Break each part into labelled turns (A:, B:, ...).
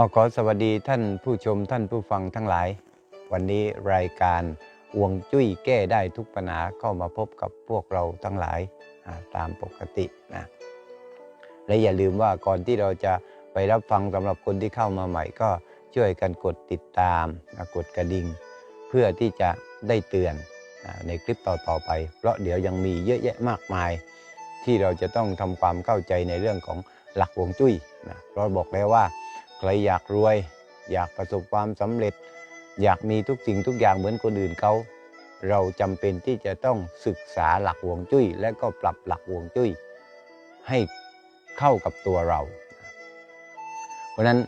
A: อขอสวัสดีท่านผู้ชมท่านผู้ฟังทั้งหลาย วันนี้รายการอวงจุ้ยแก้ได้ทุกปัญหาเข้ามาพบกับพวกเราทั้งหลายตามปกตินะและอย่าลืมว่าก่อนที่เราจะไปรับฟังสำหรับคนที่เข้ามาใหม่ก็ช่วยกันกดติดตามกดกระดิ่ง เพื่อที่จะได้เตือนในคลิปต่อๆไป เพราะเดี๋ยวยังมีเยอะแยะมากมาย ที่เราจะต้องทำความเข้าใจในเรื่องของหลักวงจุ้ยนะเราบอกแล้วว่า ใครอยากรวย อยากประสบความสำเร็จ อยากมีทุกสิ่งทุกอย่างเหมือนคนอื่นเขา เราจำเป็นที่จะต้องศึกษาหลักฮวงจุ้ย และก็ปรับหลักฮวงจุ้ย ให้เข้ากับตัวเรา เพราะนั้น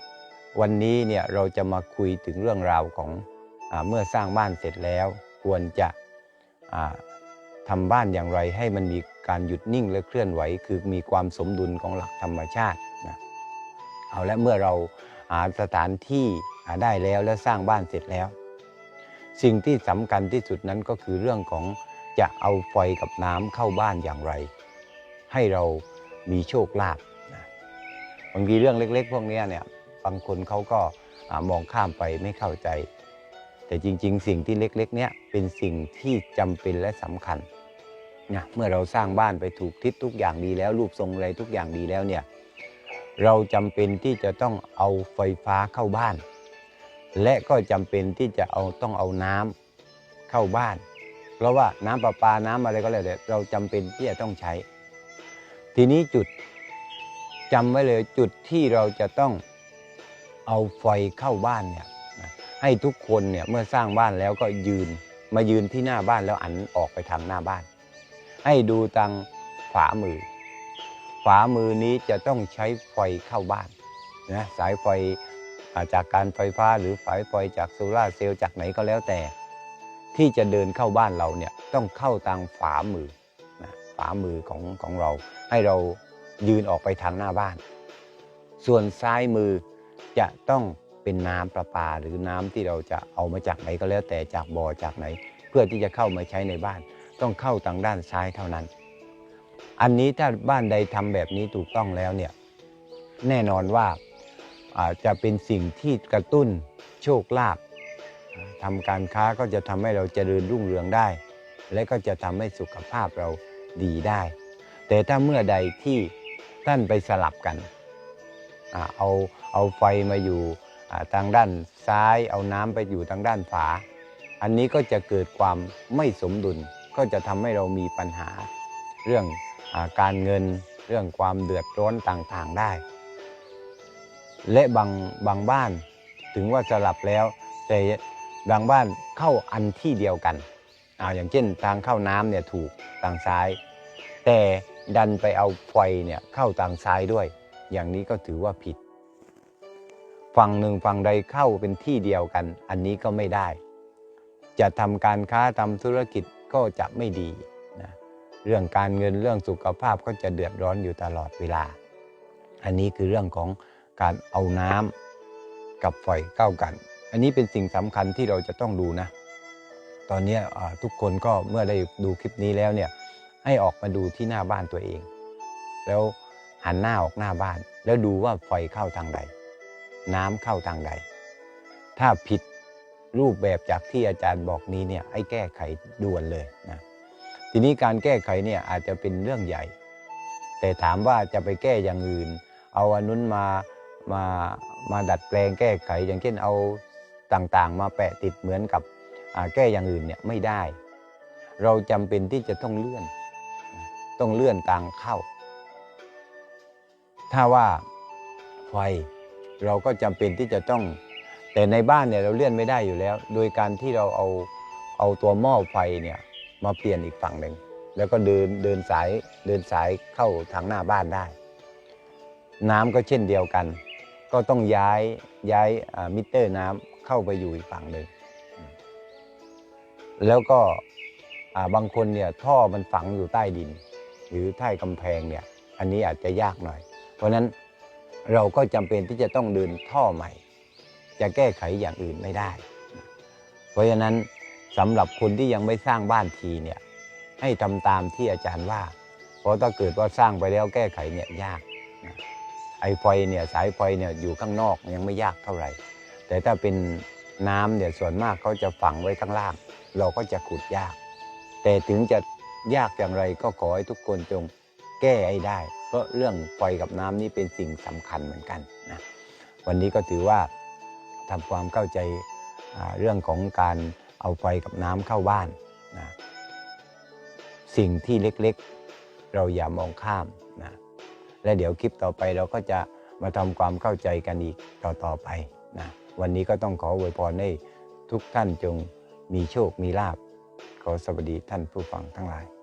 A: วันนี้เนี่ยเราจะมาคุยถึงเรื่องราวของอเมื่อสร้างบ้านเสร็จแล้ว ควรจะทำบ้านอย่างไรให้มันมีการหยุดนิ่งและเคลื่อนไหว คือมีความสมดุลของหลักธรรมชาติ เอาและเมื่อเราหาสถานที่หาได้แล้วและสร้างบ้านเสร็จแล้ว สิ่งที่สำคัญที่สุดนั้นก็คือเรื่องของจะเอาไฟกับน้ำเข้าบ้านอย่างไร ให้เรามีโชคลาภนะบางทีเรื่องเล็ก ๆ พวกนี้เนี่ยบางคนเขาก็มองข้ามไปไม่เข้าใจ แต่จริง ๆ สิ่งที่เล็ก ๆ เนี่ยเป็นสิ่งที่จำเป็นและสำคัญนะเมื่อเราสร้างบ้านไปถูกทิศทุกอย่างดีแล้วรูปทรงอะไรทุกอย่างดีแล้วเนี่ย เราจำเป็นที่จะต้องเอาไฟฟ้าเข้าบ้าน และก็จำเป็นที่จะเอาต้องเอาน้ำเข้าบ้าน เพราะว่าน้ำประปาน้ำอะไรก็แล้วแต่เราจำเป็นที่จะต้องใช้ ทีนี้จุดจำไว้เลยจุดที่เราจะต้องเอาไฟเข้าบ้านเนี่ยให้ทุกคนเนี่ยเมื่อสร้างบ้านแล้วก็ยืนมายืนที่หน้าบ้านแล้วอันออกไปทางหน้าบ้าน ให้ดูทางฝามือ ฝามือนี้จะต้องใช้ไฟเข้าบ้านนะสายไฟาจากการไฟฟ้าหรือสายไฟจากโซลาเซลล์จากไหนก็แล้วแต่ ที่จะเดินเข้าบ้านเราเนี่ยต้องเข้าทางฝามือนะฝามือของของเรา ให้เรายืนออกไปทางหน้าบ้าน ส่วนซ้ายมือจะต้องเป็นน้ำประปาหรือน้ำที่เราจะเอามาจากไหนก็แล้วแต่จากบ่อจากไหน เพื่อที่จะเข้ามาใช้ในบ้าน ต้องเข้าทางด้านซ้ายเท่านั้น อันนี้ถ้าบ้านใดทำแบบนี้ถูกต้องแล้วเนี่ยแน่นอนว่าอาจะเป็นสิ่งที่กระตุ้นโชคลาภทำการค้าก็จะทำให้เราเจริญรุ่งเรืองได้ และก็จะทำให้สุขภาพเราดีได้ แต่ถ้าเมื่อใดที่ท่านไปสลับกันอเอาเอาไฟมาอยู่ทางด้านซ้าย เอาน้ำไปอยู่ทางด้านฝา อันนี้ก็จะเกิดความไม่สมดุลก็จะทำให้เรามีปัญหาเรื่อง การเงินเรื่องความเดือดร้อนต่างๆได้ และบางบางบ้านถึงว่าสลับแล้ว แต่บางบ้านเข้าอันที่เดียวกันอาอย่างเช่นทางเข้าน้ำเนี่ยถูกทางซ้าย แต่ดันไปเอาไฟเนี่ยเข้าทางซ้ายด้วย อย่างนี้ก็ถือว่าผิด ฝั่งหนึ่งฝั่งใดเข้าเป็นที่เดียวกัน อันนี้ก็ไม่ได้ จะทำการค้าทำธุรกิจก็จะไม่ดี เรื่องการเงินเรื่องสุขภาพก็จะเดือดร้อนอยู่ตลอดเวลา อันนี้คือเรื่องของการเอาน้ำกับไฟเข้ากัน อันนี้เป็นสิ่งสำคัญที่เราจะต้องดูนะ ตอนนี้ทุกคนก็เมื่อได้ดูคลิปนี้แล้วเนี่ยให้ออกมาดูที่หน้าบ้านตัวเอง แล้วหันหน้าออกหน้าบ้าน แล้วดูว่าไฟเข้าทางใด น้ำเข้าทางใด ถ้าผิดรูปแบบจากที่อาจารย์บอกนี้เนี่ยให้แก้ไขด่วนเลยนะ ทีนี้การแก้ไขเนี่ยอาจจะเป็นเรื่องใหญ่ แต่ถามว่าจะไปแก้อย่างอื่น เอาอันนุ้นมามามาดัดแปลงแก้ไข อย่างเช่นเอาต่างๆ มาแปะติดเหมือนกับแก้อย่างอื่นเนี่ยไม่ได้ เราจำเป็นที่จะต้องเลื่อน ต้องเลื่อนทางเข้า ถ้าว่าไฟเราก็จำเป็นที่จะต้อง แต่ในบ้านเนี่ยเราเลื่อนไม่ได้อยู่แล้ว โดยการที่เราเอาเอาตัวหม้อไฟเนี่ย มาเปลี่ยนอีกฝั่งหนึ่งแล้วก็เดินเดินสายเดินสายเข้าทางหน้าบ้านได้ น้ำก็เช่นเดียวกัน ก็ต้องย้ายย้ายมิเตอร์น้ำเข้าไปอยู่อีกฝั่งหนึ่งแล้วก็บางคนเนี่ยท่อมันฝังอยู่ใต้ดิน หรือใต้กำแพงเนี่ยอันนี้อาจจะยากหน่อย เพราะฉะนั้นเราก็จำเป็นที่จะต้องเดินท่อใหม่ จะแก้ไขอย่างอื่นไม่ได้ เพราะฉะนั้น สำหรับคนที่ยังไม่สร้างบ้านทีเนี่ยให้ทำตามที่อาจารย์ว่า เพราะถ้าเกิดว่าสร้างไปแล้วแก้ไขเนี่ยยากนะไอไฟเนี่ยสายไฟเนี่ยอยู่ข้างนอกยังไม่ยากเท่าไหร่ แต่ถ้าเป็นน้ำเนี่ยส่วนมากเขาจะฝังไว้ข้างล่าง เราก็จะขุดยาก แต่ถึงจะยากอย่างไรก็ขอให้ทุกคนจงแก้ให้ได้ เพราะเรื่องไฟกับน้ำนี่เป็นสิ่งสำคัญเหมือนกันนะวันนี้ก็ถือว่าทำความเข้าใจเรื่องของการ เอาไฟกับน้ำเข้าบ้านนะสิ่งที่เล็กๆ เราอย่ามองข้ามนะและเดี๋ยวคลิปต่อไปเราก็จะมาทำความเข้าใจกันอีกต่อๆไปนะวันนี้ก็ต้องขออวยพรให้ทุกท่านจงมีโชคมีลาภขอสวัสดีท่านผู้ฟังทั้งหลาย